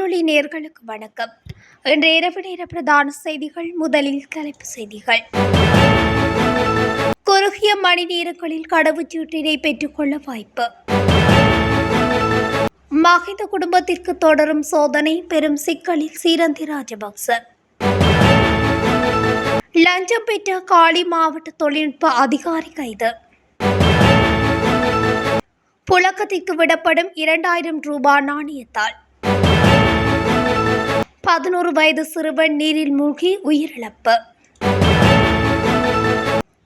வானொலி நேர்களுக்கு வணக்கம். இன்று இரவு நேர பிரதான செய்திகள் முதலில் தலைப்பு செய்திகள். குறுகிய மணி நேரங்களில் கடவுச்சீட்டினை பெற்றுக்கொள்ள வாய்ப்பு. மகிந்த குடும்பத்திற்கு தொடரும் சோதனை பெரும் சிக்கலில் சீரந்தி ராஜபக்ச லஞ்சம் பெற்ற காளி மாவட்ட தொழில்நுட்ப அதிகாரி கைது. புழக்கத்திற்கு விடப்படும் இரண்டாயிரம் ரூபாய் நாணயத்தால். பதினோரு வயது சிறுவன் நீரில் மூழ்கி உயிரிழப்பு.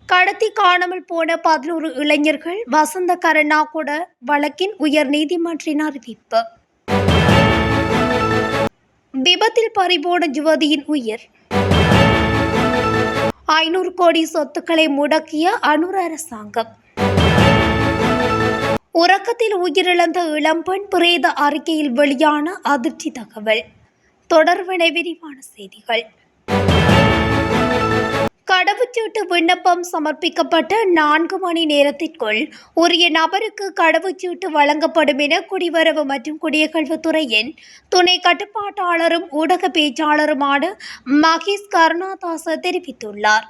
கடத்தி காணாமல் போன பதினோரு இளைஞர்கள் வசந்த கருணாகுட வழக்கின் உயர் நீதிமன்றின் அறிவிப்பு. விபத்தில் பறிபோன யுவதியின் உயிர். ஐநூறு கோடி சொத்துக்களை முடக்கிய அனுர் அரசாங்கம். உறக்கத்தில் உயிரிழந்த இளம்பெண் பிரேத அறிக்கையில் வெளியான அதிர்ச்சி தகவல். தொடர்வினை விரிவான செய்திகள். கடவுச்சீட்டு விண்ணப்பம் சமர்ப்பிக்கப்பட்ட நான்கு மணி நேரத்திற்குள் உரிய நபருக்கு கடவுச்சீட்டு வழங்கப்படும் என குடிவரவு மற்றும் குடியகழ்வுத்துறையின் துணை கட்டுப்பாட்டாளரும் ஊடக பேச்சாளருமான மகேஷ் கருணாதாச தெரிவித்துள்ளார்.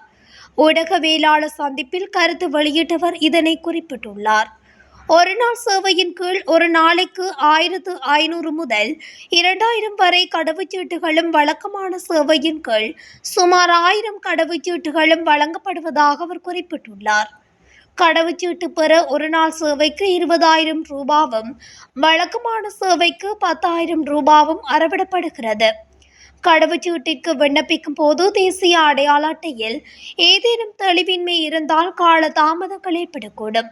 ஊடகவியலாளர் சந்திப்பில் கருத்து வெளியிட்டவர் இதனை குறிப்பிட்டுள்ளார். ஒரு நாள் சேவையின் கீழ் ஒரு நாளைக்கு ஆயிரத்து ஐநூறு முதல் இரண்டாயிரம் வரை கடவுச்சீட்டுகளும் வழக்கமான சேவையின் கீழ் சுமார் ஆயிரம் கடவுச்சீட்டுகளும் வழங்கப்படுவதாக அவர் குறிப்பிட்டுள்ளார். கடவுச்சீட்டு பெற ஒரு நாள் சேவைக்கு இருபதாயிரம் ரூபாவும் வழக்கமான சேவைக்கு பத்தாயிரம் ரூபாவும் அறவிடப்படுகிறது. கடவுச்சீட்டிற்கு விண்ணப்பிக்கும் போது தேசிய அடையாள அட்டையில் ஏதேனும் தெளிவின்மை இருந்தால் கால தாமதங்கள் ஏற்படக்கூடும்.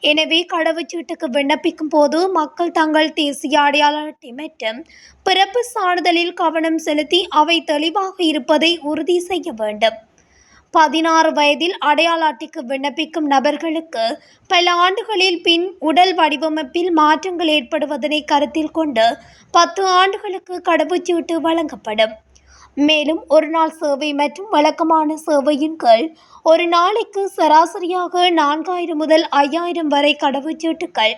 எனவே கடவுச்சீட்டுக்கு விண்ணப்பிக்கும் போது மக்கள் தங்கள் தேசிய அடையாள அட்டை மற்றும் பிறப்பு சான்றிதழில் கவனம் செலுத்தி அவை தெளிவாக இருப்பதை உறுதி செய்ய வேண்டும். பதினாறு வயதில் அடையாள அட்டைக்கு விண்ணப்பிக்கும் நபர்களுக்கு பல ஆண்டுகளில் பின் உடல் வடிவமைப்பில் மாற்றங்கள் ஏற்படுவதனை கருத்தில் கொண்டு பத்து ஆண்டுகளுக்கு கடவுச்சீட்டு வழங்கப்படும். மேலும் ஒரு நாள் சேவை மற்றும் வழக்கமான சேவையின் கீழ் ஒரு நாளைக்கு சராசரியாக நான்காயிரம் முதல் ஐயாயிரம் வரை கடவுச்சீட்டுகள்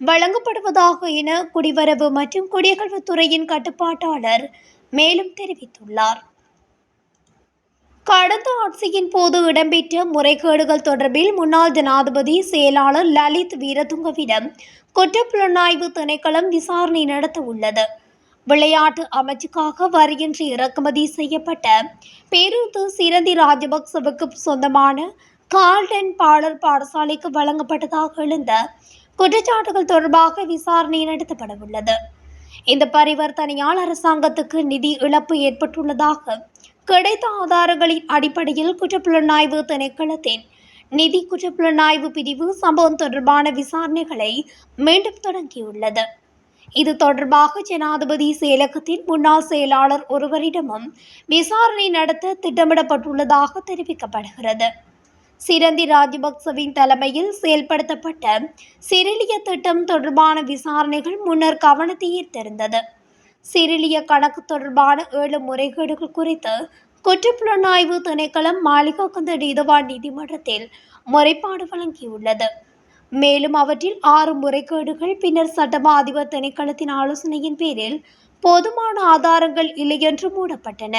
வழங்கப்படுவதாக என குடிவரவு மற்றும் குடியகழ்வுத்துறையின் கட்டுப்பாட்டாளர் மேலும் தெரிவித்துள்ளார். கடந்த ஆட்சியின் போது இடம்பெற்ற முறைகேடுகள் தொடர்பில் முன்னாள் ஜனாதிபதி செயலாளர் லலித் வீரதுங்கவிடம் குற்றப்புலனாய்வு திணைக்களம் விசாரணை நடத்த உள்ளது விளையாட்டு அமைச்சுக்காக வருகின்ற இறக்குமதி செய்யப்பட்ட பேருந்து சிரந்தி ராஜபக்சவுக்கு சொந்தமான கால்டன் பாடல் பாடசாலைக்கு வழங்கப்பட்டதாக எழுந்த குற்றச்சாட்டுகள் தொடர்பாக விசாரணை நடத்தப்படவுள்ளது இந்த பரிவர்த்தனையால் அரசாங்கத்துக்கு நிதி இழப்பு ஏற்பட்டுள்ளதாக கிடைத்த ஆதாரங்களின் அடிப்படையில் குற்றப்புலனாய்வு திணைக்களத்தின் நிதி குற்றப்புலனாய்வு பிரிவு சம்பவம் தொடர்பான விசாரணைகளை மீண்டும் தொடங்கியுள்ளது. இது தொடர்பாக ஜனாதிபதி செயலகத்தின் முன்னாள் செயலாளர் ஒருவரிடமும் விசாரணை நடத்த திட்டமிடப்பட்டுள்ளதாக தெரிவிக்கப்படுகிறது. சிரந்தி ராஜபக்சவின் தலைமையில் செயல்படுத்தப்பட்ட சிறிலிய திட்டம் தொடர்பான விசாரணைகள் முன்னர் கவனத்தை ஈர்த்திருந்தது சிறிலிய கணக்கு தொடர்பான ஏழு முறைகேடுகள் குறித்து குற்றப்புலனாய்வு திணைக்களம் மாளிகாக்கந்த நீதவான் நீதிமன்றத்தில் முறைப்பாடு வழங்கியுள்ளது. மேலும் அவற்றில் ஆறு முறைகேடுகள் பின்னர் சட்டமா அதிபர் திணைக்களத்தின் ஆலோசனையின் பேரில் போதுமான ஆதாரங்கள் இல்லையென்று மூடப்பட்டன.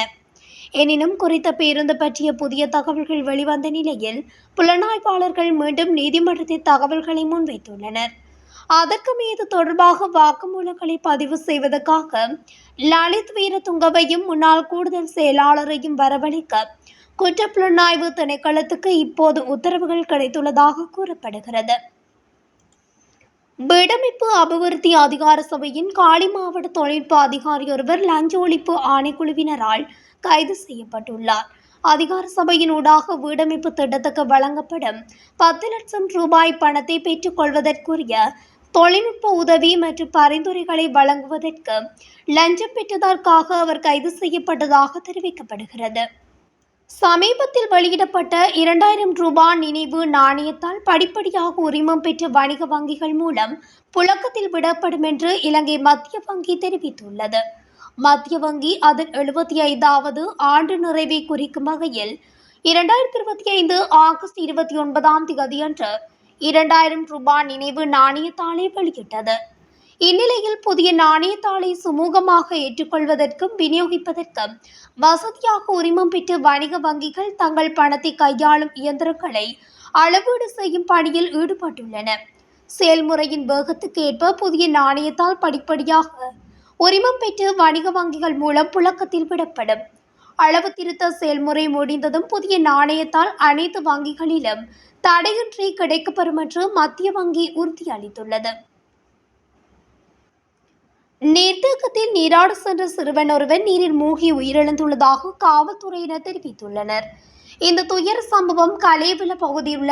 எனினும் குறித்த பேருந்து பற்றிய புதிய தகவல்கள் வெளிவந்த நிலையில் புலனாய்வாளர்கள் மீண்டும் நீதிமன்றத்தில் தகவல்களை முன்வைத்துள்ளனர். அதற்கு மீது தொடர்பாக வாக்குமூலங்களை பதிவு செய்வதற்காக லலித் வீரதுங்கவையும் முன்னாள் கூடுதல் செயலாளரையும் வரவழைக்க குற்றப்புலனாய்வு திணைக்களத்துக்கு இப்போது உத்தரவுகள் கிடைத்துள்ளதாக கூறப்படுகிறது. விடமிப்பு அபிவிருத்தி அதிகார சபையின் காலி மாவட்ட தொழில்நுட்ப அதிகாரி ஒருவர் லஞ்ச ஒழிப்பு ஆணைக்குழுவினரால் கைது செய்யப்பட்டுள்ளார். அதிகார சபையின் ஊடாக வீடமைப்பு திட்டத்துக்கு வழங்கப்படும் பத்து லட்சம் ரூபாய் பணத்தை பெற்றுக்கொள்வதற்குரிய தொழில்நுட்ப உதவி மற்றும் பரிந்துரைகளை வழங்குவதற்கு லஞ்சம் பெற்றதற்காக அவர் கைது செய்யப்பட்டதாக தெரிவிக்கப்படுகிறது. சமீபத்தில் வெளியிடப்பட்ட இரண்டாயிரம் ரூபாய் நினைவு நாணயத்தால் படிப்படியாக உரிமம் பெற்ற வணிக வங்கிகள் மூலம் புழக்கத்தில் விடப்படும் என்று இலங்கை மத்திய வங்கி தெரிவித்துள்ளது. மத்திய வங்கி அதன் எழுபத்தி ஐந்தாவது ஆண்டு நிறைவை குறிக்கும் வகையில் இரண்டாயிரத்தி இருபத்தி ஐந்து ஆகஸ்ட் இருபத்தி ஒன்பதாம் தேதியன்று இரண்டாயிரம் ரூபாய் நினைவு நாணயத்தாளை வெளியிட்டது. இந்நிலையில் புதிய நாணயத்தாளை சுமூகமாக ஏற்றுக்கொள்வதற்கும் விநியோகிப்பதற்கும் வசதியாக உரிமம் பெற்று வணிக வங்கிகள் தங்கள் பணத்தை கையாளும் இயந்திரங்களை அளவீடு செய்யும் பணியில் ஈடுபட்டுள்ளன. செயல்முறையின் வேகத்துக்கு ஏற்ப புதிய நாணயத்தால் படிப்படியாக உரிமம் பெற்று வணிக வங்கிகள் மூலம் புழக்கத்தில் விடப்படும். அளவு திருத்த செயல்முறை முடிந்ததும் புதிய நாணயத்தால் அனைத்து வங்கிகளிலும் தடையின்றி கிடைக்கப்பெறும் என்று மத்திய வங்கி உறுதியளித்துள்ளது. நீர்த்தேக்கத்தில் நீராட சென்ற சிறுவன் ஒருவன் நீரில் மூழ்கி உயிரிழந்துள்ளதாக காவல்துறையினர் தெரிவித்துள்ளனர். இந்த துயர சம்பவம் கலேவில பகுதியுள்ள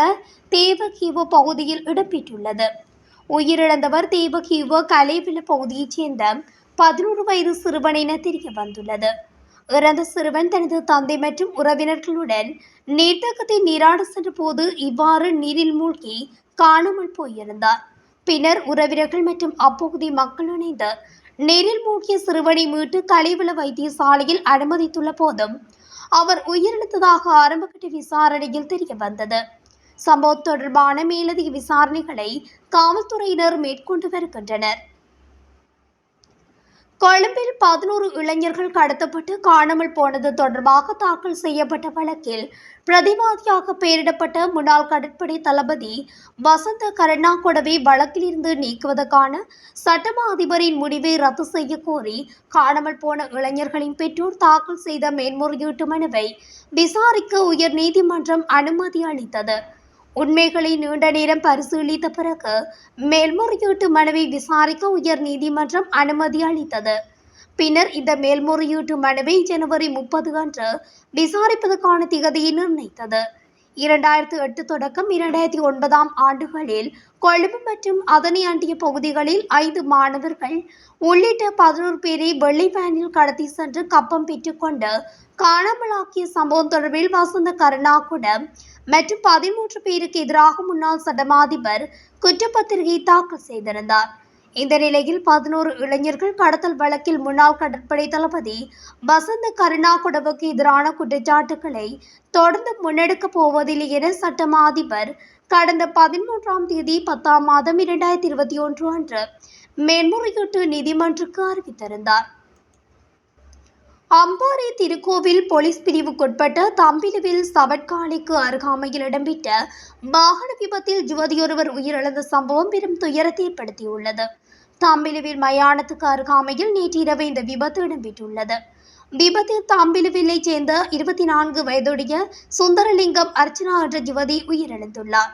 தேவகீவோ பகுதியில் இடம்பெற்றுள்ளது. உயிரிழந்தவர் தேவகீவோ கலேவில பகுதியைச் சேர்ந்த பதினோரு வயது சிறுவன் என தெரிய வந்துள்ளது. இறந்த சிறுவன் தனது தந்தை மற்றும் உறவினர்களுடன் நீர்த்தேக்கத்தில் நீராட சென்ற போது இவ்வாறு நீரில் மூழ்கி காணாமல் போயிருந்தார். பின்னர் உறவினர்கள் மற்றும் அப்பகுதி மக்கள் இணைந்து நீரில் மூழ்கிய சிறுவனை மீட்டு கழிவுள வைத்தியசாலையில் அனுமதித்துள்ள போதும் அவர் உயிரிழந்ததாக ஆரம்பகட்ட விசாரணையில் தெரிய வந்தது. சம்பவம் தொடர்பான மேலதிக விசாரணைகளை காவல்துறையினர் மேற்கொண்டு வருகின்றனர். கொழும்பில் பதினோரு இளைஞர்கள் கடத்தப்பட்டு காணாமல் போனது தொடர்பாக தாக்கல் செய்யப்பட்ட வழக்கில் பிரதிவாதியாக பெயரிடப்பட்ட முன்னாள் கடற்படை தளபதி வசந்த கருணாகொடவை வழக்கிலிருந்து நீக்குவதற்கான சட்டமா அதிபரின் முடிவை ரத்து செய்ய கோரி காணாமல் போன இளைஞர்களின் பெற்றோர் தாக்கல் செய்த மேன்முறையீட்டு மனுவை விசாரிக்க உயர் நீதிமன்றம் அனுமதி அளித்தது. உண்மைகளை நீண்ட நேரம் பரிசீலித்த பிறகு மேல்முறையீட்டு மனுவை விசாரிக்க உயர் நீதிமன்றம் அனுமதி அளித்தது. பின்னர் இந்த மேல்முறையீட்டு மனுவை ஜனவரி முப்பது அன்று விசாரிப்பதற்கான திகதியை நிர்ணயித்தது. இரண்டாயிரத்தி எட்டு தொடக்கம் இரண்டாயிரத்தி ஒன்பதாம் ஆண்டுகளில் கொழும்பு மற்றும் அதனை அண்டிய பகுதிகளில் ஐந்து மாணவர்கள் உள்ளிட்ட பதினோரு பேரை வெள்ளை வேனில் கடத்தி சென்று கப்பம் பெற்றுக்கொண்டு காணாமலாக்கிய சம்பவம் தொடர்பில் வசந்த கருணாகுடம் மற்றும் பதிமூன்று பேருக்கு எதிராக முன்னாள் சட்டமாதிபர் குற்றப்பத்திரிகை தாக்கல் செய்திருந்தார். இந்த நிலையில் பதினோரு இளைஞர்கள் கடத்தல் வழக்கில் முன்னாள் கடற்படை தளபதி வசந்த கருணாகுடவுக்கு எதிரான குற்றச்சாட்டுகளை தொடர்ந்து முன்னெடுக்கப் போவதில்லை என சட்டமா அதிபர் கடந்த பதிமூன்றாம் தேதி பத்தாம் மாதம் இரண்டாயிரத்தி இருபத்தி ஒன்று அன்று மேன்முறையீட்டு நீதிமன்றுக்கு அறிவித்திருந்தார். அம்பாறை திருக்கோவில் போலீஸ் பிரிவுக்குட்பட்ட தம்பிலுவில் சவட்காலைக்கு அருகாமையில் இடம்பெற்ற வாகன விபத்தில் யுவதியொருவர் உயிரிழந்த சம்பவம் பெரும் துயரத்தை ஏற்படுத்தியுள்ளது. தம்பிலுவில் மயானத்துக்கு அருகாமையில் நேற்றிரவு இந்த விபத்து இடம்பெற்றுள்ளது. விபத்தில் தாம்பிலுவிலை சேர்ந்த இருபத்தி நான்கு வயதுடைய சுந்தரலிங்கம் அர்ச்சனா என்ற யுவதி உயிரிழந்துள்ளார்.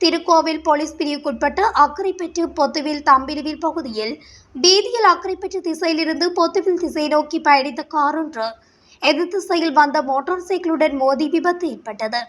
திருக்கோவில் போலீஸ் பிரிவுக்குட்பட்ட அக்கரைப்பற்று பொத்துவில் தம்பிலுவில் பகுதியில் வீதியில் அக்கரைப்பற்று திசையிலிருந்து பொத்துவில் திசை நோக்கி பயணித்த கார் ஒன்று எதிர் திசையில் வந்த மோட்டார் சைக்கிளுடன் மோதி விபத்து ஏற்பட்டது.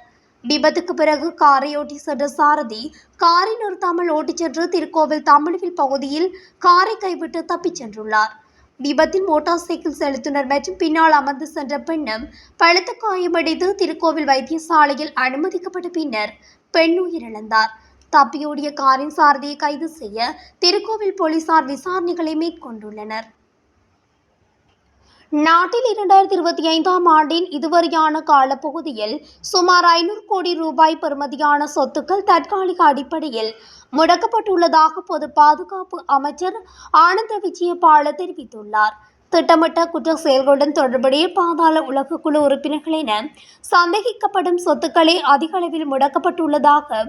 விபத்துக்கு பிறகு காரை ஓட்டி சென்ற சாரதி காரை நிறுத்தாமல் ஓட்டிச் சென்று திருக்கோவில் தமிழ்வில் பகுதியில் காரை கைவிட்டு தப்பிச் சென்றுள்ளார். விபத்தில் மோட்டார் சைக்கிள் செலுத்துனர் மற்றும் பின்னால் அமர்ந்து சென்ற பெண்ணும் பழுத்த காயமடைந்து திருக்கோவில் வைத்தியசாலையில் அனுமதிக்கப்பட்ட பின்னர் பெண் உயிரிழந்தார் தப்பியோடிய காரின் சாரதியை கைது செய்ய திருக்கோவில் போலீசார் விசாரணைகளை மேற்கொண்டுள்ளனர். நாட்டில் இரண்டாயிரத்தி இருபத்தி ஐந்தாம் ஆண்டின் இதுவரையான காலப்பகுதியில் சுமார் ஐநூறு கோடி ரூபாய் பெறுமதியான சொத்துக்கள் தற்காலிக அடிப்படையில் முடக்கப்பட்டுள்ளதாக பொது பாதுகாப்பு அமைச்சர் ஆனந்த விஜயபால தெரிவித்துள்ளார். திட்டமிட்ட குற்ற செயல்களுடன் தொடர்புடைய பாதாள உலக குழு உறுப்பினர்கள் என சந்தேகிக்கப்படும் சொத்துக்களே அதிக அளவில் முடக்கப்பட்டுள்ளதாக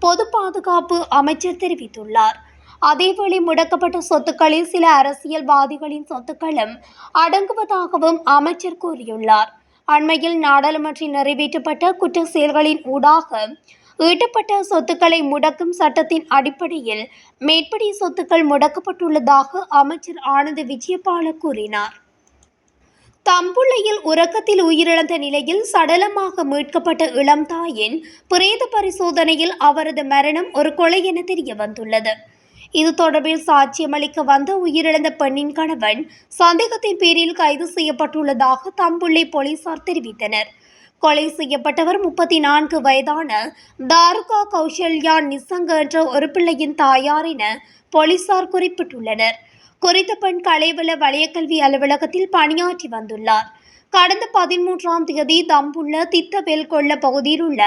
பொது பாதுகாப்பு அமைச்சர் தெரிவித்துள்ளார். அதேவேளை முடக்கப்பட்ட சொத்துக்களில் சில அரசியல்வாதிகளின் சொத்துக்களும் அடங்குவதாகவும் அமைச்சர் கூறியுள்ளார். அண்மையில் நாடாளுமன்றில் நிறைவேற்றப்பட்ட குற்ற செயல்களின் ஊடாக ஈட்டப்பட்ட சொத்துக்களை முடக்கும் சட்டத்தின் அடிப்படையில் மேற்படி சொத்துக்கள் முடக்கப்பட்டுள்ளதாக அமைச்சர் ஆனந்த விஜயபால கூறினார். தம்புள்ளையில் உறக்கத்தில் உயிரிழந்த நிலையில் சடலமாக மீட்கப்பட்ட இளம் தாயின் பிரேத பரிசோதனையில் அவரது மரணம் ஒரு கொலை என தெரிய வந்துள்ளது. இது தொடர்பில் சாட்சியமளிக்க வந்த உயிரிழந்த பெண்ணின் கணவன் சந்தேகத்தின் பேரில் கைது செய்யப்பட்டுள்ளதாக தம்புள்ளை போலீசார் தெரிவித்தனர். கொலை செய்யப்பட்டவர் முப்பத்தி நான்கு வயதான தாருகா கௌஷல்யா நிசங்க என்ற ஒரு பிள்ளையின் தாயார் என போலீசார் குறிப்பிட்டுள்ளனர். குறித்த பெண் கலைவள வலயக்கல்வி அலுவலகத்தில் பணியாற்றி வந்துள்ளார். கடந்த பதிமூன்றாம் தேதி தம்புள்ள தித்தவேல் கொள்ள பகுதியில் உள்ள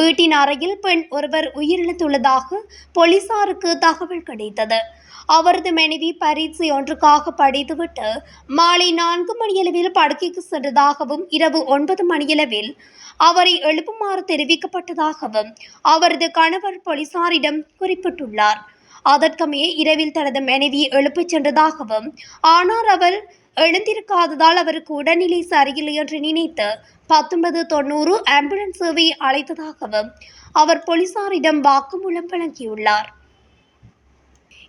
வீட்டின் அறையில் பெண் ஒருவர் உயிரிழந்துள்ளதாக போலீசாருக்கு தகவல் கிடைத்தது. அவரது மனைவி பரீட்சை ஒன்றுக்காக படித்துவிட்டு மாலை நான்கு மணியளவில் படுக்கைக்கு சென்றதாகவும் இரவு ஒன்பது மணியளவில் அவரை எழுப்புமாறு தெரிவிக்கப்பட்டதாகவும் அவரது கணவர் போலீசாரிடம் குறிப்பிட்டுள்ளார். அதற்கமைய இரவில் தனது மனைவியை எழுப்பச் சென்றதாகவும் ஆனால் அவர் எழுந்திருக்காததால் அவருக்கு உடல்நிலை சரியில்லை என்று நினைத்து பத்தொன்பது தொண்ணூறு ஆம்புலன்ஸ் சேவையை அழைத்ததாகவும் அவர் போலீசாரிடம் வாக்குமூலம் வழங்கியுள்ளார்.